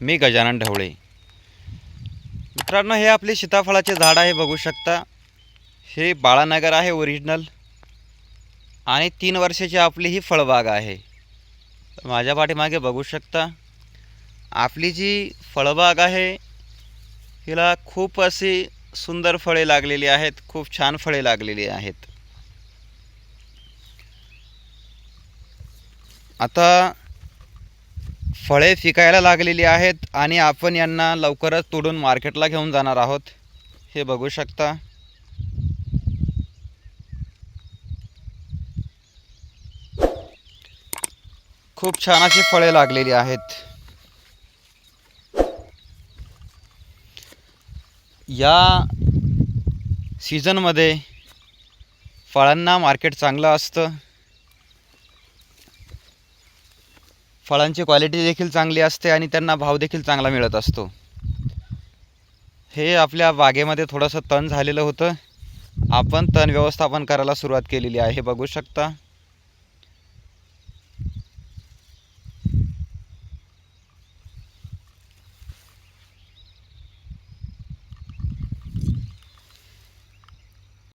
मी गजानन ढवळे. मित्रांनो हे आपले सीताफळाचे झाड आहे बघू शकता. हे बाळानगर आहे ओरिजिनल आणि तीन वर्षाची आपली ही फळबाग आहे. माझ्या पाठीमागे बघू शकता. आपली जी फळबाग आहे हिला खूप अशी सुंदर फळे लागलेली आहेत खूप छान फळे लागलेली आहेत. आता फळे फिकायला लागलेली आहेत आणि आपण यांना लवकरच तोडून मार्केटला घेऊन जाणार आहोत. हे बघू शकता. खूप छान अशी फळे लागलेली आहेत. या सीझनमध्ये फळांना मार्केट चांगलं असतं. फळांची क्वालिटी देखील चांगली असते आणि त्यांना भाव देखील चांगला मिळत असतो. हे आपल्या बागेमध्ये थोडंसं तण झालेलं होतं. आपण तण व्यवस्थापन करायला सुरुवात केलेली आहे. बघू शकता.